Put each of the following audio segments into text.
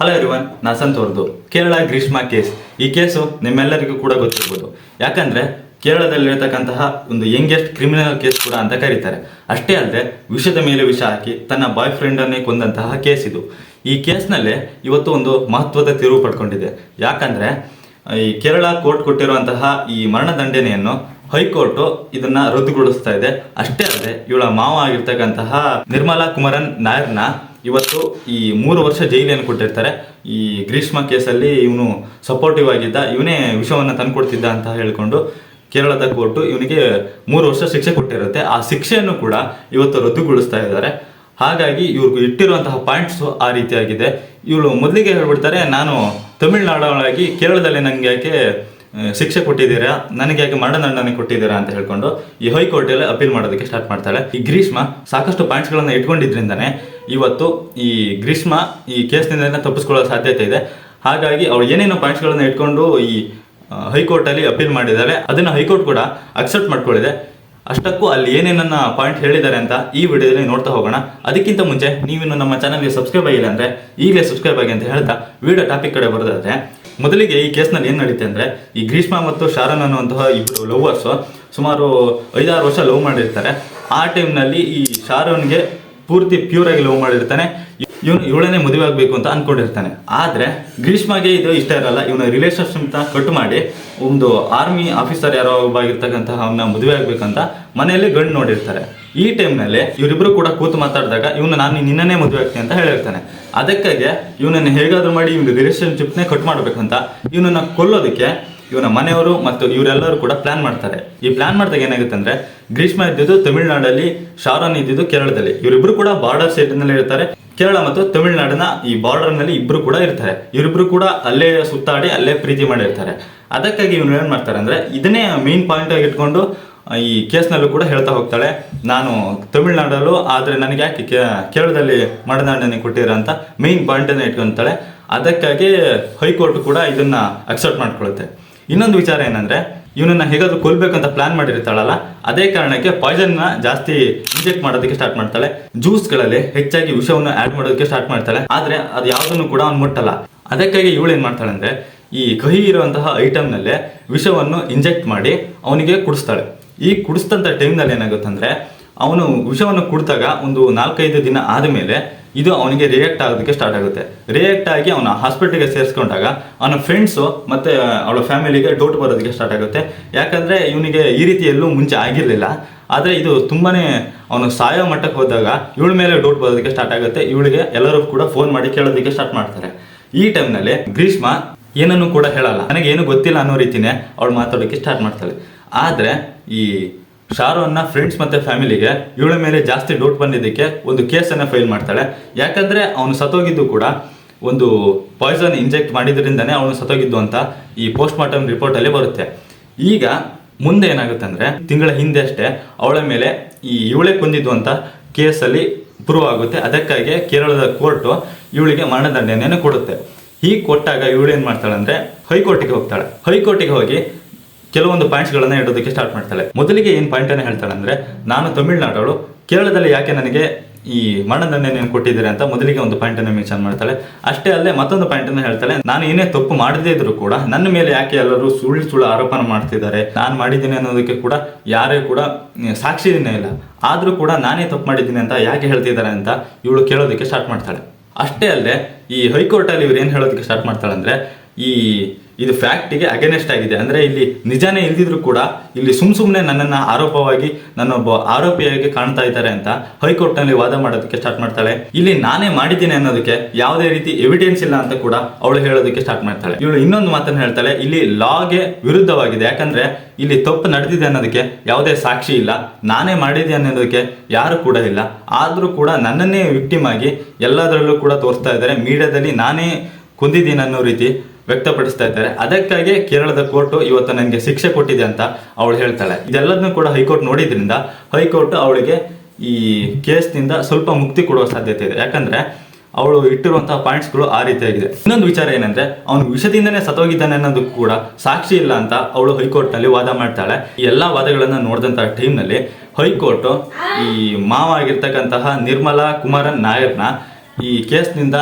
Hello ಇರುವನ್ ನಾನು ಸಂತೋರ್ದು ಕೇರಳ ಗ್ರೀಷ್ಮ ಕೇಸ್. ಈ ಕೇಸು ನಿಮ್ಮೆಲ್ಲರಿಗೂ ಕೂಡ ಗೊತ್ತಿರ್ಬೋದು. ಯಾಕಂದ್ರೆ ಕೇರಳದಲ್ಲಿರತಕ್ಕಂತಹ ಒಂದು ಯಂಗೆಸ್ಟ್ ಕ್ರಿಮಿನಲ್ ಕೇಸ್ ಕೂಡ ಅಂತ ಕರೀತಾರೆ. ಅಷ್ಟೇ ಅಲ್ಲದೆ ವಿಷದ ಮೇಲೆ ವಿಷ ಹಾಕಿ ತನ್ನ ಬಾಯ್ ಫ್ರೆಂಡನ್ನೇ ಕೊಂದಂತಹ ಕೇಸ್ ಇದು. ಈ ಕೇಸ್ನಲ್ಲೇ ಇವತ್ತು ಒಂದು ಮಹತ್ವದ ತಿರುವು ಪಡ್ಕೊಂಡಿದೆ. ಯಾಕಂದ್ರೆ, ಈ ಕೇರಳ ಕೋರ್ಟ್ ಕೊಟ್ಟಿರುವಂತಹ ಈ ಮರಣದಂಡನೆಯನ್ನು ಹೈಕೋರ್ಟ್ ಇದನ್ನ ರದ್ದುಗೊಳಿಸ್ತಾ ಇದೆ. ಅಷ್ಟೇ ಅಲ್ಲದೆ ಇವಳ ಮಾವ ಆಗಿರ್ತಕ್ಕಂತಹ ನಿರ್ಮಲಾ ಕುಮಾರನ್ ನಾಯರ್ನ ಇವತ್ತು ಈ ಮೂರು ವರ್ಷ ಜೈಲಿಯನ್ನು ಕೊಟ್ಟಿರ್ತಾರೆ. ಈ ಗ್ರೀಷ್ಮ ಕೇಸಲ್ಲಿ ಇವನು ಸಪೋರ್ಟಿವ್ ಆಗಿದ್ದ, ಇವನೇ ವಿಷವನ್ನು ತಂದುಕೊಡ್ತಿದ್ದ ಅಂತ ಹೇಳಿಕೊಂಡು ಕೇರಳದ ಕೋರ್ಟು ಇವನಿಗೆ ಮೂರು ವರ್ಷ ಶಿಕ್ಷೆ ಕೊಟ್ಟಿರುತ್ತೆ. ಆ ಶಿಕ್ಷೆಯನ್ನು ಕೂಡ ಇವತ್ತು ರದ್ದುಗೊಳಿಸ್ತಾ ಇದ್ದಾರೆ. ಹಾಗಾಗಿ ಇವ್ರಿಗೆ ಇಟ್ಟಿರುವಂತಹ ಪಾಯಿಂಟ್ಸ್ ಆ ರೀತಿಯಾಗಿದೆ. ಇವಳು ಮೊದಲಿಗೆ ಹೇಳ್ಬಿಡ್ತಾರೆ, ನಾನು ತಮಿಳ್ನಾಡೊಳಗಾಗಿ ಕೇರಳದಲ್ಲಿ ನನಗೆ ಯಾಕೆ ಶಿಕ್ಷೆ ಕೊಟ್ಟಿದ್ದೀರಾ? ನನಗೆ ಯಾಕೆ ಮರಣದಂಡನೆ ಕೊಟ್ಟಿದ್ದೀರಾ? ಅಂತ ಹೇಳ್ಕೊಂಡು ಈ ಹೈಕೋರ್ಟಲ್ಲಿ ಅಪೀಲ್ ಮಾಡೋದಕ್ಕೆ ಸ್ಟಾರ್ಟ್ ಮಾಡ್ತಾಳೆ. ಈ ಗ್ರೀಷ್ಮ ಸಾಕಷ್ಟು ಪಾಯಿಂಟ್ಸ್ಗಳನ್ನು ಇಟ್ಕೊಂಡಿದ್ರಿಂದಾನೆ ಇವತ್ತು ಈ ಗ್ರೀಷ್ಮ ಈ ಕೇಸ್ನಿಂದ ತಪ್ಪಿಸ್ಕೊಳ್ಳೋ ಸಾಧ್ಯತೆ ಇದೆ. ಹಾಗಾಗಿ ಅವ್ರು ಏನೇನೋ ಪಾಯಿಂಟ್ಸ್ಗಳನ್ನ ಇಟ್ಕೊಂಡು ಈ ಹೈಕೋರ್ಟಲ್ಲಿ ಅಪೀಲ್ ಮಾಡಿದ್ದಾರೆ. ಅದನ್ನು ಹೈಕೋರ್ಟ್ ಕೂಡ ಅಕ್ಸೆಪ್ಟ್ ಮಾಡ್ಕೊಳ್ಳಿದೆ ಅಷ್ಟಕ್ಕೂ ಅಲ್ಲಿ ಏನೇನನ್ನ ಪಾಯಿಂಟ್ ಹೇಳಿದ್ದಾರೆ ಅಂತ ಈ ವಿಡಿಯೋದಲ್ಲಿ ನೋಡ್ತಾ ಹೋಗೋಣ. ಅದಕ್ಕಿಂತ ಮುಂಚೆ ನೀವಿನ್ನು ನಮ್ಮ ಚಾನಲ್ಗೆ ಸಬ್ಸ್ಕ್ರೈಬ್ ಆಗಿಲ್ಲ ಅಂದ್ರೆ ಈಗಲೇ ಸಬ್ಸ್ಕ್ರೈಬ್ ಆಗಿ ಅಂತ ಹೇಳ್ತಾ ವಿಡಿಯೋ ಟಾಪಿಕ್ ಕಡೆ ಬರೋದಾದ್ರೆ, ಮೊದಲಿಗೆ ಈ ಕೇಸ್ನಲ್ಲಿ ಏನು ನಡೀತೆ ಅಂದ್ರೆ ಈ ಗ್ರೀಷ್ಮ ಮತ್ತು ಶಾರನ್ ಅನ್ನುವಂತಹ ಇಬ್ಬರು ಲವರ್ಸ್ ಸುಮಾರು ಐದಾರು ವರ್ಷ ಲವ್ ಮಾಡಿರ್ತಾರೆ. ಆ ಟೈಮ್ನಲ್ಲಿ ಈ ಶಾರನ್ಗೆ ಪೂರ್ತಿ ಪ್ಯೂರ್ ಆಗಿ ಲವ್ ಮಾಡಿರ್ತಾನೆ. ಇವನು ಇವಳನ್ನೇ ಮದುವೆ ಆಗಬೇಕು ಅಂತ ಅನ್ಕೊಂಡಿರ್ತಾನೆ. ಆದ್ರೆ ಗ್ರೀಷ್ಮಗೆ ಇದು ಇಷ್ಟ ಇರಲ್ಲ. ಇವನ ರಿಲೇಶನ್ಶಿಪ್ ಕಟ್ ಮಾಡಿ ಒಂದು ಆರ್ಮಿ ಆಫೀಸರ್ ಯಾರೋ ಒಬ್ಬ ಆಗಿರ್ತಕ್ಕಂತಹ ಅವನ್ನ ಮದುವೆ ಆಗಬೇಕಂತ ಮನೆಯಲ್ಲಿ ಗಂಡು ನೋಡಿರ್ತಾರೆ. ಈ ಟೈಮ್ನಲ್ಲಿ ಇವರಿಬ್ಬರು ಕೂಡ ಕೂತು ಮಾತಾಡಿದಾಗ ಇವನು ನಾನು ನಿನ್ನನ್ನೇ ಮದುವೆ ಆಗ್ತೀನಿ ಅಂತ ಹೇಳಿರ್ತಾನೆ. ಅದಕ್ಕಾಗಿ ಇವನನ್ನು ಹೇಗಾದರೂ ಮಾಡಿ ಇವನ ರಿಲೇಷನ್ಶಿಪ್ನೇ ಕಟ್ ಮಾಡಬೇಕಂತ ಇವನನ್ನ ಕೊಲ್ಲೋದಕ್ಕೆ ಇವನ ಮನೆಯವರು ಮತ್ತು ಇವರೆಲ್ಲರೂ ಕೂಡ ಪ್ಲಾನ್ ಮಾಡ್ತಾರೆ. ಈ ಪ್ಲಾನ್ ಮಾಡಿದಾಗ ಏನಾಗುತ್ತೆ ಅಂದ್ರೆ, ಗ್ರೀಷ್ಮ ಇದ್ದಿದ್ದು ತಮಿಳುನಾಡಲ್ಲಿ, ಶಾರನ್ ಇದ್ದಿದ್ದು ಕೇರಳದಲ್ಲಿ. ಇವರಿಬ್ರು ಕೂಡ ಬಾರ್ಡರ್ನಲ್ಲಿ ಇರ್ತಾರೆ. ಕೇರಳ ಮತ್ತು ತಮಿಳುನಾಡಿನ ಈ ಬಾರ್ಡರ್ನಲ್ಲಿ ಇಬ್ರು ಕೂಡ ಇರ್ತಾರೆ. ಇವರಿಬ್ರು ಕೂಡ ಅಲ್ಲೇ ಸುತ್ತಾಡಿ, ಅಲ್ಲೇ ಪ್ರೀತಿ ಮಾಡಿರ್ತಾರೆ. ಅದಕ್ಕಾಗಿ ಇವನು ಏನ್ ಮಾಡ್ತಾರೆ ಅಂದ್ರೆ, ಇದನ್ನೇ ಮೇನ್ ಪಾಯಿಂಟ್ ಆಗಿ ಇಟ್ಕೊಂಡು ಈ ಕೇಸ್ನಲ್ಲೂ ಕೂಡ ಹೇಳ್ತಾ ಹೋಗ್ತಾಳೆ. ನಾನು ತಮಿಳ್ನಾಡಲ್ಲೂ, ಆದ್ರೆ ನನಗೆ ಯಾಕೆ ಕೇರಳದಲ್ಲಿ ಮಡನಾಡನೆ ಕೊಟ್ಟಿರ ಅಂತ ಮೇನ್ ಅನ್ನ ಇಟ್ಕೊಂತಾಳೆ. ಅದಕ್ಕಾಗಿ ಹೈಕೋರ್ಟ್ ಕೂಡ ಇದನ್ನ ಅಕ್ಸೆಪ್ಟ್ ಮಾಡ್ಕೊಳ್ಳುತ್ತೆ ಇನ್ನೊಂದು ವಿಚಾರ ಏನಂದ್ರೆ, ಇವನನ್ನ ಹೇಗಾದ್ರೂ ಕೊಲ್ಬೇಕಂತ ಪ್ಲಾನ್ ಮಾಡಿರ್ತಾಳಲ್ಲ, ಅದೇ ಕಾರಣಕ್ಕೆ ಪಾಯ್ಸನ್ನ ಜಾಸ್ತಿ ಇಂಜೆಕ್ಟ್ ಮಾಡೋದಕ್ಕೆ ಸ್ಟಾರ್ಟ್ ಮಾಡ್ತಾಳೆ. ಜ್ಯೂಸ್ಗಳಲ್ಲಿ ಹೆಚ್ಚಾಗಿ ವಿಷವನ್ನು ಆಡ್ ಮಾಡೋದಕ್ಕೆ ಸ್ಟಾರ್ಟ್ ಮಾಡ್ತಾಳೆ. ಆದ್ರೆ ಅದು ಯಾವುದನ್ನು ಕೂಡ ಅವ್ನು ಮುಟ್ಟಲ್ಲ. ಅದಕ್ಕಾಗಿ ಇವಳು ಏನ್ ಮಾಡ್ತಾಳೆ ಅಂದ್ರೆ, ಈ ಕಹಿ ಇರುವಂತಹ ಐಟಮ್ನಲ್ಲೇ ವಿಷವನ್ನು ಇಂಜೆಕ್ಟ್ ಮಾಡಿ ಅವನಿಗೆ ಕುಡಿಸ್ತಾಳೆ. ಈ ಕುಡಿಸ್ತಂತ ಟೈಮ್ನಲ್ಲಿ ಏನಾಗುತ್ತಂದ್ರೆ ಅವನು ವಿಷವನ್ನು ಕುಡಿದಾಗ ಒಂದು ನಾಲ್ಕೈದು ದಿನ ಆದಮೇಲೆ ಇದು ಅವನಿಗೆ ರಿಯಾಕ್ಟ್ ಆಗೋದಕ್ಕೆ ಸ್ಟಾರ್ಟ್ ಆಗುತ್ತೆ. ರಿಯಾಕ್ಟ್ ಆಗಿ ಅವನ ಹಾಸ್ಪಿಟಲ್ಗೆ ಸೇರಿಸ್ಕೊಂಡಾಗ ಅವನ ಫ್ರೆಂಡ್ಸು ಮತ್ತೆ ಅವಳ ಫ್ಯಾಮಿಲಿಗೆ ಡೌಟ್ ಬರೋದಕ್ಕೆ ಸ್ಟಾರ್ಟ್ ಆಗುತ್ತೆ. ಯಾಕಂದ್ರೆ ಇವನಿಗೆ ಈ ರೀತಿ ಎಲ್ಲೂ ಮುಂಚೆ ಆಗಿರಲಿಲ್ಲ. ಆದರೆ ಇದು ತುಂಬಾನೇ ಅವನು ಸಾಯೋ ಮಟ್ಟಕ್ಕೆ ಹೋದಾಗ ಇವಳ ಮೇಲೆ ಡೌಟ್ ಬರೋದಕ್ಕೆ ಸ್ಟಾರ್ಟ್ ಆಗುತ್ತೆ. ಇವಳಿಗೆ ಎಲ್ಲರೂ ಕೂಡ ಫೋನ್ ಮಾಡಿ ಕೇಳೋದಕ್ಕೆ ಸ್ಟಾರ್ಟ್ ಮಾಡ್ತಾರೆ. ಈ ಟೈಮ್ನಲ್ಲಿ ಗ್ರೀಷ್ಮ ಏನನ್ನು ಕೂಡ ಹೇಳಲ್ಲ. ನನಗೆ ಏನು ಗೊತ್ತಿಲ್ಲ ಅನ್ನೋ ರೀತಿನೇ ಅವಳು ಮಾತಾಡೋಕ್ಕೆ ಸ್ಟಾರ್ಟ್ ಮಾಡ್ತಾಳೆ. ಆದರೆ ಈ ಶಾರುನ್ನ ಫ್ರೆಂಡ್ಸ್ ಮತ್ತೆ ಫ್ಯಾಮಿಲಿಗೆ ಇವಳ ಮೇಲೆ ಜಾಸ್ತಿ ಡೌಟ್ ಬಂದಿದ್ದಕ್ಕೆ ಒಂದು ಕೇಸನ್ನು ಫೈಲ್ ಮಾಡ್ತಾಳೆ. ಯಾಕಂದ್ರೆ ಅವನು ಸತ್ತೋಗಿದ್ದು ಕೂಡ ಒಂದು ಪಾಯ್ಸನ್ ಇಂಜೆಕ್ಟ್ ಮಾಡಿದ್ರಿಂದನೇ ಅವನು ಸತ್ತೋಗಿದ್ದು ಅಂತ ಈ ಪೋಸ್ಟ್ ಮಾರ್ಟಮ್ ರಿಪೋರ್ಟ್ ಅಲ್ಲಿ ಬರುತ್ತೆ. ಈಗ ಮುಂದೆ ಏನಾಗುತ್ತೆ ಅಂದ್ರೆ ತಿಂಗಳ ಹಿಂದೆ ಅಷ್ಟೇ ಅವಳ ಮೇಲೆ ಈ ಇವಳೇ ಕೊಂದಿದ್ದು ಅಂತ ಕೇಸಲ್ಲಿ ಪ್ರೂವ್ ಆಗುತ್ತೆ. ಅದಕ್ಕಾಗಿ ಕೇರಳದ ಕೋರ್ಟು ಇವಳಿಗೆ ಮರಣದಂಡನೆಯನ್ನು ಕೊಡುತ್ತೆ. ಹೀಗೆ ಕೊಟ್ಟಾಗ ಇವಳು ಏನ್ ಮಾಡ್ತಾಳೆ ಅಂದ್ರೆ ಹೈಕೋರ್ಟಿಗೆ ಹೋಗ್ತಾಳೆ. ಹೈಕೋರ್ಟಿಗೆ ಹೋಗಿ ಕೆಲವೊಂದು ಪಾಯಿಂಟ್ಸ್ಗಳನ್ನ ಇಡೋದಕ್ಕೆ ಸ್ಟಾರ್ಟ್ ಮಾಡ್ತಾಳೆ. ಮೊದಲಿಗೆ ಏನು ಪಾಯಿಂಟ್ ಅನ್ನ ಹೇಳ್ತಾಳೆ ಅಂದ್ರೆ ನಾನು ತಮಿಳ್ನಾಡು ಕೇರಳದಲ್ಲಿ ಯಾಕೆ ನನಗೆ ಈ ಮರಣದಂಡನೆಯನ್ನು ಕೊಟ್ಟಿದ್ದೀರಿ ಅಂತ ಮೊದಲಿಗೆ ಒಂದು ಪಾಯಿಂಟ್ ಅನ್ನು ಮೆನ್ಷನ್ ಮಾಡ್ತಾಳೆ. ಅಷ್ಟೇ ಅಲ್ಲೇ ಮತ್ತೊಂದು ಪಾಯಿಂಟ್ ಅನ್ನು ಹೇಳ್ತಾಳೆ, ನಾನು ಏನೇ ತಪ್ಪು ಮಾಡದೇ ಇದ್ರು ಕೂಡ, ನನ್ನ ಮೇಲೆ ಯಾಕೆ ಎಲ್ಲರೂ ಸುಳ್ಳು ಸುಳ್ಳು ಆರೋಪನ ಮಾಡ್ತಿದ್ದಾರೆ, ನಾನು ಮಾಡಿದ್ದೀನಿ ಅನ್ನೋದಕ್ಕೆ ಕೂಡ ಯಾರೇ ಕೂಡ ಸಾಕ್ಷಿ ಸಾಕ್ಷಿನೇ ಇಲ್ಲ. ಆದರೂ ಕೂಡ ನಾನೇ ತಪ್ಪು ಮಾಡಿದ್ದೀನಿ ಅಂತ ಯಾಕೆ ಹೇಳ್ತಿದ್ದಾರೆ ಅಂತ ಇವಳು ಕೇಳೋದಕ್ಕೆ ಸ್ಟಾರ್ಟ್ ಮಾಡ್ತಾಳೆ. ಅಷ್ಟೇ ಅಲ್ಲದೆ ಈ ಹೈಕೋರ್ಟ್ ಅಲ್ಲಿ ಇವ್ರು ಏನು ಹೇಳೋದಕ್ಕೆ ಸ್ಟಾರ್ಟ್ ಮಾಡ್ತಾಳೆ ಅಂದ್ರೆ ಈ ಇದು ಫ್ಯಾಕ್ಟಿಗೆ ಅಗೇನೆಸ್ಟ್ ಆಗಿದೆ. ಅಂದ್ರೆ ಇಲ್ಲಿ ನಿಜಾನೇ ಇಲ್ದಿದ್ರು ಕೂಡ ಇಲ್ಲಿ ಸುಮ್ ಸುಮ್ಮನೆ ನನ್ನನ್ನ ಆರೋಪವಾಗಿ ನನ್ನೊಬ್ಬ ಆರೋಪಿಯಾಗಿ ಕಾಣ್ತಾ ಇದ್ದಾರೆ ಅಂತ ಹೈಕೋರ್ಟ್ನಲ್ಲಿ ವಾದ ಮಾಡೋದಕ್ಕೆ ಸ್ಟಾರ್ಟ್ ಮಾಡ್ತಾಳೆ. ಇಲ್ಲಿ ನಾನೇ ಮಾಡಿದ್ದೀನಿ ಅನ್ನೋದಕ್ಕೆ ಯಾವುದೇ ರೀತಿ ಎವಿಡೆನ್ಸ್ ಇಲ್ಲ ಅಂತ ಕೂಡ ಅವಳು ಹೇಳೋದಕ್ಕೆ ಸ್ಟಾರ್ಟ್ ಮಾಡ್ತಾಳೆ. ಇವಳು ಇನ್ನೊಂದು ಮಾತನ್ನು ಹೇಳ್ತಾಳೆ, ಇಲ್ಲಿ ಲಾಗೆ ವಿರುದ್ಧವಾಗಿದೆ. ಯಾಕಂದ್ರೆ ಇಲ್ಲಿ ತಪ್ಪು ನಡೆದಿದೆ ಅನ್ನೋದಕ್ಕೆ ಯಾವುದೇ ಸಾಕ್ಷಿ ಇಲ್ಲ. ನಾನೇ ಮಾಡಿದೆ ಅನ್ನೋದಕ್ಕೆ ಯಾರು ಕೂಡ ಇಲ್ಲ. ಆದ್ರೂ ಕೂಡ ನನ್ನನ್ನೇ ವಿಕ್ಟಿಮ್ ಆಗಿ ಎಲ್ಲದರಲ್ಲೂ ಕೂಡ ತೋರಿಸ್ತಾ ಇದ್ದಾರೆ. ಮೀಡಿಯಾದಲ್ಲಿ ನಾನೇ ಕೊಂದಿದ್ದೀನಿ ಅನ್ನೋ ರೀತಿ ವ್ಯಕ್ತಪಡಿಸ್ತಾ ಇದ್ದಾರೆ. ಅದಕ್ಕಾಗಿ ಕೇರಳದ ಕೋರ್ಟ್ ಇವತ್ತು ನನಗೆ ಶಿಕ್ಷೆ ಕೊಟ್ಟಿದೆ ಅಂತ ಅವಳು ಹೇಳ್ತಾಳೆ. ಇದೆಲ್ಲದನ್ನು ಕೂಡ ಹೈಕೋರ್ಟ್ ನೋಡಿದ್ರಿಂದ ಹೈಕೋರ್ಟ್ ಅವಳಿಗೆ ಈ ಕೇಸ್ನಿಂದ ಸ್ವಲ್ಪ ಮುಕ್ತಿ ಕೊಡುವ ಸಾಧ್ಯತೆ ಇದೆ. ಯಾಕಂದ್ರೆ ಅವಳು ಇಟ್ಟಿರುವಂತಹ ಪಾಯಿಂಟ್ಸ್ಗಳು ಆ ರೀತಿಯಾಗಿದೆ. ಇನ್ನೊಂದು ವಿಚಾರ ಏನಂದ್ರೆ, ಅವನು ವಿಷದಿಂದನೇ ಸತೋಗಿದ್ದಾನೆ ಅನ್ನೋದು ಕೂಡ ಸಾಕ್ಷಿ ಇಲ್ಲ ಅಂತ ಅವಳು ಹೈಕೋರ್ಟ್ನಲ್ಲಿ ವಾದ ಮಾಡ್ತಾಳೆ. ಈ ಎಲ್ಲಾ ವಾದಗಳನ್ನ ನೋಡಿದಂತಹ ಟೈಮ್ನಲ್ಲಿ ಹೈಕೋರ್ಟ್ ಈ ಮಾವ ಆಗಿರ್ತಕ್ಕಂತಹ ನಿರ್ಮಲಾ ಕುಮಾರನ್ ನಾಯರ್ನ ಈ ಕೇಸ್ನಿಂದ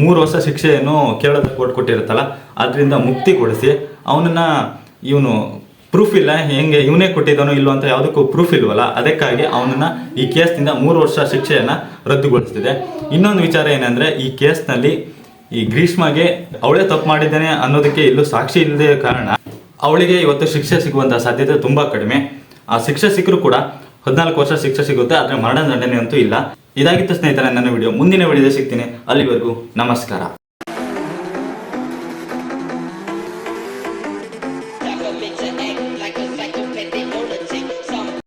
ಮೂರು ವರ್ಷ ಶಿಕ್ಷೆಯನ್ನು ಕೇರಳದ ಕೋರ್ಟ್ ಕೊಟ್ಟಿರುತ್ತಲ್ಲ ಅದರಿಂದ ಮುಕ್ತಿಗೊಳಿಸಿ ಅವನನ್ನ ಇವನು ಪ್ರೂಫ್ ಇಲ್ಲ, ಹೆಂಗೆ ಇವನೇ ಕೊಟ್ಟಿದ್ದಾನೋ ಇಲ್ಲೋ ಅಂತ ಯಾವುದಕ್ಕೂ ಪ್ರೂಫ್ ಇಲ್ವಲ್ಲ, ಅದಕ್ಕಾಗಿ ಅವನನ್ನು ಈ ಕೇಸ್ನಿಂದ ಮೂರು ವರ್ಷ ಶಿಕ್ಷೆಯನ್ನು ರದ್ದುಗೊಳಿಸ್ತಿದೆ. ಇನ್ನೊಂದು ವಿಚಾರ ಏನಂದ್ರೆ, ಈ ಕೇಸ್ನಲ್ಲಿ ಈ ಗ್ರೀಷ್ಮಗೆ ಅವಳೇ ತಪ್ಪು ಮಾಡಿದ್ದಾನೆ ಅನ್ನೋದಕ್ಕೆ ಇಲ್ಲೂ ಸಾಕ್ಷಿ ಇಲ್ಲದೆ ಕಾರಣ, ಅವಳಿಗೆ ಇವತ್ತು ಶಿಕ್ಷೆ ಸಿಗುವಂಥ ಸಾಧ್ಯತೆ ತುಂಬಾ ಕಡಿಮೆ. ಆ ಶಿಕ್ಷೆ ಸಿಕ್ಕರೂ ಕೂಡ ಹದಿನಾಲ್ಕು ವರ್ಷ ಶಿಕ್ಷೆ ಸಿಗುತ್ತೆ, ಆದರೆ ಮರಣದಂಡನೆ ಅಂತೂ ಇಲ್ಲ. ಇದಾಗಿತ್ತು ಸ್ನೇಹಿತರೆ ನನ್ನ ವಿಡಿಯೋ. ಮುಂದಿನ ವಿಡಿಯೋ ಸಿಗ್ತೀನಿ. ಅಲ್ಲಿವರೆಗೂ ನಮಸ್ಕಾರ.